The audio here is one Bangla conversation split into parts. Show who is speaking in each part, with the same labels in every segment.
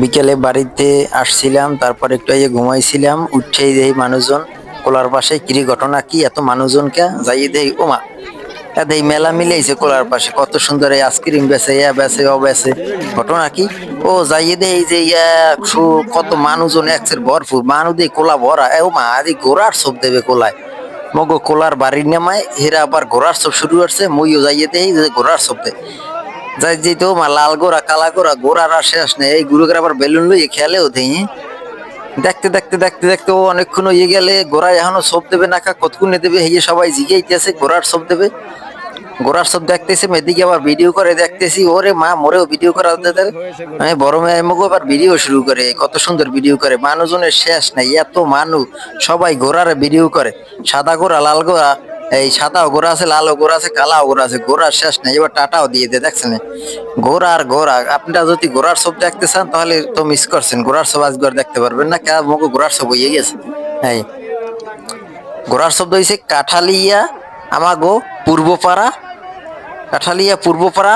Speaker 1: বিকেলে বাড়িতে আসছিলাম, তারপর একটু আগে ঘুমাইছিলাম, উঠেই দেই মানুষজন, কোলার পাশে কিরি ঘটনা, কি এত মানুষজনকে? যাইয়ে দেই ওমা এই মেলা মিলেছে কোলার পাশে, কত সুন্দর এই আইসক্রিম বেছে ইয়া বেছে ও বেছে ঘটনা কি? ও যাইয়ে দেই যে ইয়া কত মানুষজন একসের ভরপুর মানুষ দিয়ে কোলা ভরা ও মা, আদি ঘোড়ার সব দেবে কোলায়। মগো কোলার বাড়ির নামায়, হেরা আবার ঘোড়ার সব শুরু করছে, মইও যাইয়ে দেই যে ঘোড়ার সব দেয়। যাই যেত মা লাল গোড়া কালা গোড়া গোড়ার আর শেষ নেই। এই গুরুকে আবার বেলুন লইয়ে খেলেও দেই। দেখতে দেখতে দেখতে দেখতে ও অনেকক্ষণ ইয়ে গেলে গোড়া এখনও সব দেবে না কা কতক্ষণে দেবে এই সবাই জিগাইতেছে গোড়ার সব দেবে। গোড়ার সব দেখতেছি এদিকে আবার ভিডিও করে দেখতেছি। ওরে মা, মোরেও ভিডিও করা দেবে আমি বড় মেয়ে মুখে আবার ভিডিও শুরু করে, কত সুন্দর ভিডিও করে। মানুষজনের শেষ নাই, এত মানুষ। সবাই ঘোড়ার ভিডিও করে। সাদা গোড়া লাল গোড়া এই সাদা গোড়া আছে লাল গোড়া আছে কালা গোড়া আছে, গোড়ার শেষ নাই। এবার টাটাও দিয়ে দে, দেখছেন ঘোড়া আর ঘোড়া আপনারা যদি ঘোড়ার সব দেখতে চান, তাহলে তো মিস করছেন। ঘোড়ার সব আজকে আর দেখতে পারবেন না কে মুখে ঘোড়ার সব হয়ে গেছে। এই ঘোড়ার শব্দ হয়েছে কাঠালিয়া, আমাগো পূর্বপাড়া, কাঠালিয়া পূর্বপাড়া,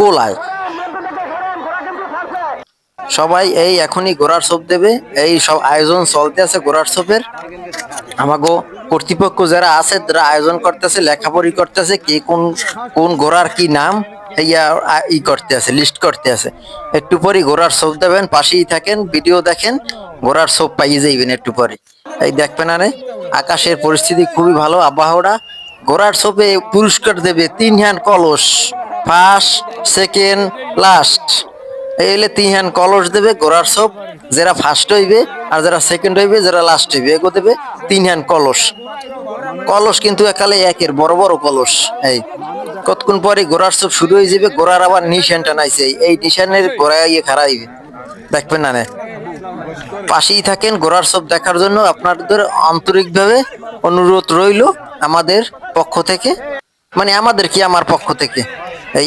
Speaker 1: কোলায়। সবাই এই এখনই ঘোড়ার সব দেবে। এই সব আয়োজন চলতে আছে ঘোড়ার সপের আমাগো কর্তৃপক্ষ যারা আছে, তারা আয়োজন করতেছে, লেখাপড়ি করতেছে, কে কোন কোন ঘোড়ার কি নাম ইয়া ই করতে আছে লিস্ট করতে আছে। একটু পরে ঘোড়ার সব দেবেন, পাশেই থাকেন ভিডিও দেখেন, ঘোড়ার সব পাইয়ে যাইবেন একটু পরে। এই দেখবেন আরে, আকাশের পরিস্থিতি খুবই ভালো, আবহাওয়াটা। ঘোড়ার সোপে পুরস্কার দেবে তিন হ্যান্ড কলস ফার্স্ট সেকেন্ড লাস্ট তিন হ্যান্ড কলস দেবে ঘোড়ার সব, যারা ফার্স্ট হইবে আর যারা সেকেন্ড হইবে, যারা লাস্ট হইবে, এগো দেবে তিন হ্যান্ড কলস। কলস কিন্তু একালে একের, বড় বড় কলস, এই। কতক্ষণ পরে ঘোড়ার সব শুরু হয়ে যাবে ঘোড়ার আবার নিশান টানাইছে এই নিশানের ঘোড়া ইয়ে খাড়া হইবে। দেখবেন না। পাশেই থাকেন ঘোড়ার সব দেখার জন্য আপনাদের আন্তরিকভাবে অনুরোধ রইল আমাদের পক্ষ থেকে। মানে আমাদের কি, আমার পক্ষ থেকে?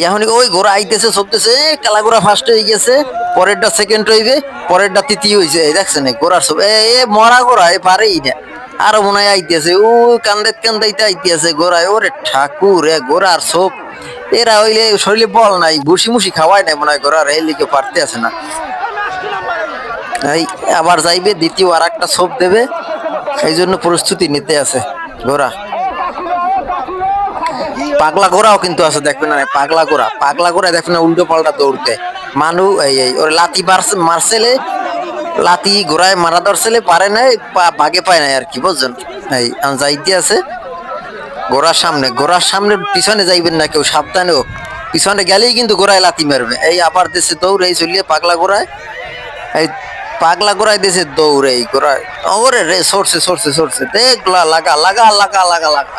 Speaker 1: এখন ওই ঘোড়া আইতেছে সবতেছে কালা ঘোড়া ফার্স্ট হয়ে গেছে, পরেরটা সেকেন্ড হইবে, পরেরটা তৃতীয় হয়েছে দেখছেন ঘোড়ার সব এ মরা ঘোড়া এ পারেই না। আরও মনে হয় আইতেছে ও কান্দাইতে কান্দাইতে আইতেছে ঘোড়ায়। ওরে ঠাকুর, এ ঘোড়ার সব এরা হইলে শরীরে বল নাই ভুসি মুসি খাওয়াই নাই মনে হয় ঘোড়ার, এই লিখে পারতে আছে না। এই, আবার যাইবে, দ্বিতীয় আর একটা সোপ দেবে এই জন্য প্রস্তুতি নিতে আছে ঘোড়া। পাগলা ঘোড়াও কিন্তু আছে, দেখবেন না, পাগলা ঘোড়া। পাগলা ঘোড়া দেখবেন উল্টো পাল্টা দৌড়তে। মানু, এই এই, ওর লাতি মারছেলে লাতি ঘোড়ায় মারা ধরছেলে, পারে নাই বাগে পায় নাই আর কি, বুঝছেন? এই যাইতে আছে, ঘোড়ার সামনে। ঘোড়ার সামনে পিছনে যাইবেন না কেউ, সাবধানেও। পিছনে গেলেই কিন্তু ঘোড়ায় লাতি মারবে। এই, আবার দেশে দৌড়, এই চলিয়ে পাগলা ঘোড়ায়, এই পাগলা গোড়ায় দেশে দৌড়ে, এই গোড়ায় ওরে রে, সরছে সরছে সরছে। দেখ লাগা লাগা লাগা লাগা লাগা।